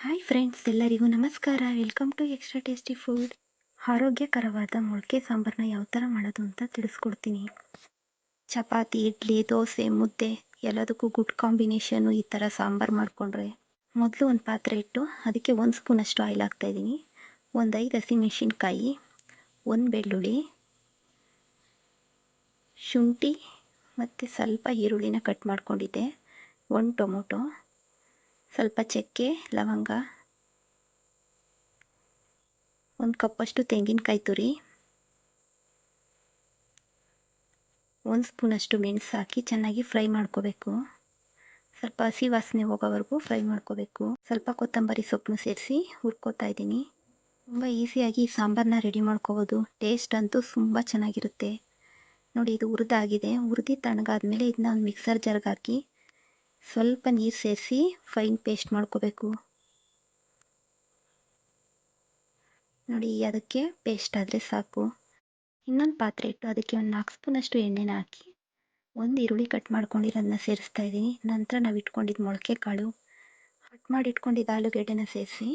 Hi friends ಎಲ್ಲರಿಗೂ ನಮಸ್ಕಾರ. Welcome to extra tasty food ಆರೋಗ್ಯಕರವಾದ ಮೊಳಕೆ ಸಾಂಬಾರನ್ನ ಯಾವ ಥರ ಮಾಡೋದು ಅಂತ ತಿಳಿಸ್ಕೊಡ್ತೀನಿ. ಚಪಾತಿ, ಇಡ್ಲಿ, ದೋಸೆ, ಮುದ್ದೆ ಎಲ್ಲದಕ್ಕೂ ಗುಡ್ ಕಾಂಬಿನೇಷನು ಈ ಥರ ಸಾಂಬಾರು ಮಾಡಿಕೊಂಡ್ರೆ ಮೊದಲು ಒಂದು ಪಾತ್ರೆ ಇಟ್ಟು ಅದಕ್ಕೆ ಒಂದು ಸ್ಪೂನಷ್ಟು ಆಯಿಲ್ ಹಾಕ್ತಾಯಿದ್ದೀನಿ ಒಂದು ಐದು ಹಸಿಮೆಣಸಿನ್ಕಾಯಿ ಒಂದು ಬೆಳ್ಳುಳ್ಳಿ, ಶುಂಠಿ ಮತ್ತು ಸ್ವಲ್ಪ ಈರುಳ್ಳಿನ ಕಟ್ ಮಾಡ್ಕೊಂಡಿದ್ದೆ. ಒಂದು ಟೊಮೊಟೊ ಸ್ವಲ್ಪ ಚಕ್ಕೆ, ಲವಂಗ, ಒಂದು ಕಪ್ಪಷ್ಟು ತೆಂಗಿನಕಾಯಿ ತುರಿ, ಒಂದು ಸ್ಪೂನಷ್ಟು ಮೆಣಸು ಹಾಕಿ ಚೆನ್ನಾಗಿ ಫ್ರೈ ಮಾಡ್ಕೋಬೇಕು. ಸ್ವಲ್ಪ ಹಸಿ ವಾಸನೆ ಹೋಗೋವರೆಗೂ ಫ್ರೈ ಮಾಡ್ಕೋಬೇಕು. ಸ್ವಲ್ಪ ಕೊತ್ತಂಬರಿ ಸೊಪ್ಪನ್ನು ಸೇರಿಸಿ ಹುರ್ಕೋತಾ ಇದ್ದೀನಿ. ತುಂಬ ಈಸಿಯಾಗಿ ಸಾಂಬಾರನ್ನ ರೆಡಿ ಮಾಡ್ಕೋಬೋದು. ಟೇಸ್ಟ್ ಅಂತೂ ತುಂಬ ಚೆನ್ನಾಗಿರುತ್ತೆ. ನೋಡಿ, ಇದು ಹುರಿದಾಗಿದೆ ಹುರಿದು ತಣ್ಣಗಾದ್ಮೇಲೆ ಇದನ್ನ ಒಂದು ಮಿಕ್ಸರ್ ಜಾರ್ಗೆ ಹಾಕಿ ಸ್ವಲ್ಪ ನೀರು ಸೇರಿಸಿ ಫೈನ್ ಪೇಸ್ಟ್ ಮಾಡ್ಕೋಬೇಕು. ನೋಡಿ, ಅದಕ್ಕೆ ಪೇಸ್ಟ್ ಆದರೆ ಸಾಕು. ಇನ್ನೊಂದು ಪಾತ್ರೆ ಇಟ್ಟು ಅದಕ್ಕೆ ಒಂದು ನಾಲ್ಕು ಸ್ಪೂನಷ್ಟು ಎಣ್ಣೆನ ಹಾಕಿ ಒಂದು ಈರುಳ್ಳಿ ಕಟ್ ಮಾಡ್ಕೊಂಡಿರೋದನ್ನ ಸೇರಿಸ್ತಾ ಇದ್ದೀನಿ. ನಂತರ ನಾವು ಇಟ್ಕೊಂಡಿದ್ದು ಮೊಳಕೆ ಕಾಳು ಕಟ್ ಮಾಡಿ ಇಟ್ಕೊಂಡಿದ್ದ ಆಲೂಗೆಡ್ಡೆನ ಸೇರಿಸಿ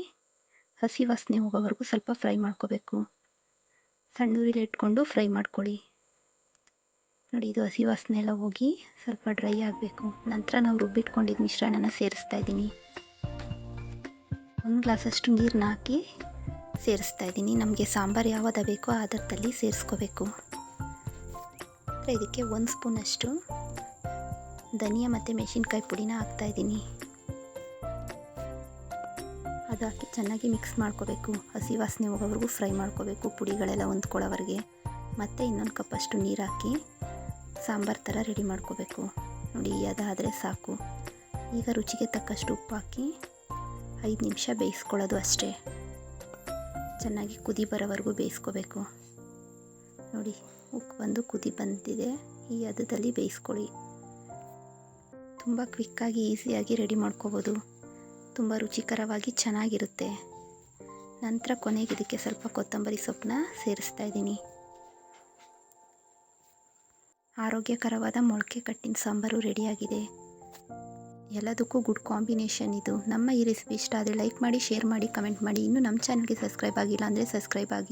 ಹಸಿ ವಾಸನೆ ಹೋಗೋವರೆಗೂ ಸ್ವಲ್ಪ ಫ್ರೈ ಮಾಡ್ಕೋಬೇಕು. ಸಣ್ಣ ಉರಿಲಿ ಇಟ್ಕೊಂಡು ಫ್ರೈ ಮಾಡ್ಕೊಳ್ಳಿ. ನೋಡಿ ಇದು ಹಸಿ ವಾಸನೆ ಎಲ್ಲ ಹೋಗಿ ಸ್ವಲ್ಪ ಡ್ರೈ ಆಗಬೇಕು. ನಂತರ ನಾವು ರುಬ್ಬಿಟ್ಕೊಂಡಿದ್ದ ಮಿಶ್ರಣನ ಸೇರಿಸ್ತಾ ಇದ್ದೀನಿ. ಒಂದು ಗ್ಲಾಸಷ್ಟು ನೀರನ್ನ ಹಾಕಿ ಸೇರಿಸ್ತಾ ಇದ್ದೀನಿ. ನಮಗೆ ಸಾಂಬಾರು ಯಾವಾಗ ಬೇಕೋ ಆ ಸೇರಿಸ್ಕೊಬೇಕು. ಸೇರಿಸ್ಕೋಬೇಕು ಇದಕ್ಕೆ ಒಂದು ಸ್ಪೂನಷ್ಟು ಧನಿಯಾ ಮತ್ತು ಮೆಣಸಿನ್ಕಾಯಿ ಪುಡಿನ ಹಾಕ್ತಾಯಿದ್ದೀನಿ ಅದು ಹಾಕಿ ಚೆನ್ನಾಗಿ ಮಿಕ್ಸ್ ಮಾಡ್ಕೋಬೇಕು. ಹಸಿ ವಾಸನೆ ಹೋಗೋವರೆಗೂ ಫ್ರೈ ಮಾಡ್ಕೋಬೇಕು ಪುಡಿಗಳೆಲ್ಲ ಹೊಂದ್ಕೊಳ್ಳೋವರೆಗೆ. ಮತ್ತು ಇನ್ನೊಂದು ಕಪ್ಪಷ್ಟು ನೀರು ಹಾಕಿ ಸಾಂಬಾರು ಥರ ರೆಡಿ ಮಾಡ್ಕೋಬೇಕು. ನೋಡಿ, ಅದಾದರೆ ಸಾಕು. ಈಗ ರುಚಿಗೆ ತಕ್ಕಷ್ಟು ಉಪ್ಪು ಹಾಕಿ ಐದು ನಿಮಿಷ ಬೇಯಿಸ್ಕೊಳ್ಳೋದು ಅಷ್ಟೇ. ಚೆನ್ನಾಗಿ ಕುದಿ ಬರೋವರೆಗೂ ಬೇಯಿಸ್ಕೋಬೇಕು. ನೋಡಿ, ಉಪ್ಪು ಬಂದು ಕುದಿ ಬಂದಿದೆ. ಈ ಹದದಲ್ಲಿ ಬೇಯಿಸ್ಕೊಳ್ಳಿ. ತುಂಬ ಕ್ವಿಕ್ಕಾಗಿ, ಈಸಿಯಾಗಿ ರೆಡಿ ಮಾಡ್ಕೋಬೋದು. ತುಂಬ ರುಚಿಕರವಾಗಿ ಚೆನ್ನಾಗಿರುತ್ತೆ. ನಂತರ ಕೊನೆಗೆ ಇದಕ್ಕೆ ಸ್ವಲ್ಪ ಕೊತ್ತಂಬರಿ ಸೊಪ್ಪನ್ನ ಸೇರಿಸ್ತಾ ಇದ್ದೀನಿ. ಆರೋಗ್ಯಕರವಾದ ಮೊಳಕೆ ಕಟ್ಟಿನ ಸಾಂಬಾರು ರೆಡಿಯಾಗಿದೆ. ಎಲ್ಲದಕ್ಕೂ ಗುಡ್ ಕಾಂಬಿನೇಷನ್ ಇದು. ನಮ್ಮ ಈ ರೆಸಿಪಿ ಇಷ್ಟ ಆದರೆ ಲೈಕ್ ಮಾಡಿ, ಶೇರ್ ಮಾಡಿ, ಕಮೆಂಟ್ ಮಾಡಿ. ಇನ್ನೂ ನಮ್ಮ ಚಾನಲ್ಗೆ ಸಬ್ಸ್ಕ್ರೈಬ್ ಆಗಿಲ್ಲ ಅಂದರೆ ಸಬ್ಸ್ಕ್ರೈಬ್ ಆಗಿ.